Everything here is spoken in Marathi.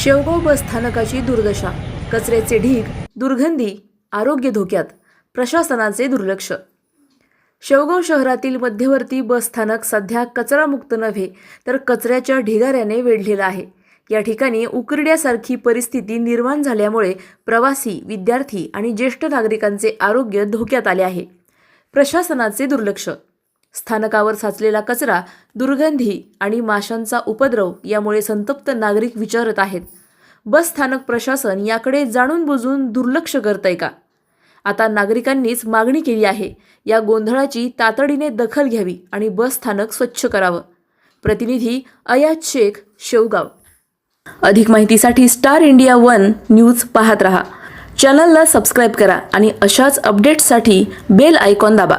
शेवगाव बस स्थानकाची दुर्दशा कचऱ्याचे ढीग दुर्गंधी आरोग्य धोक्यात प्रशासनाचे दुर्लक्ष. शेवगाव शहरातील मध्यवर्ती बस स्थानक सध्या कचरामुक्त नव्हे तर कचऱ्याच्या ढिगाऱ्याने वेढलेलं आहे. या ठिकाणी उकरड्यासारखी परिस्थिती निर्माण झाल्यामुळे प्रवासी विद्यार्थी आणि ज्येष्ठ नागरिकांचे आरोग्य धोक्यात आले आहे. प्रशासनाचे दुर्लक्ष स्थानकावर साचलेला कचरा दुर्गंधी आणि माशांचा उपद्रव यामुळे संतप्त नागरिक विचारत आहेत. बस स्थानक प्रशासन याकडे जाणून बुजून दुर्लक्ष करतंय का? आता नागरिकांनीच मागणी केली आहे. या गोंधळाची तातडीने दखल घ्यावी आणि बस स्थानक स्वच्छ करावं. प्रतिनिधी अयाज शेख शेवगाव. अधिक माहितीसाठी स्टार इंडिया वन न्यूज पाहत रहा. चॅनलला सबस्क्राईब करा आणि अशाच अपडेट्ससाठी बेल आयकॉन दाबा.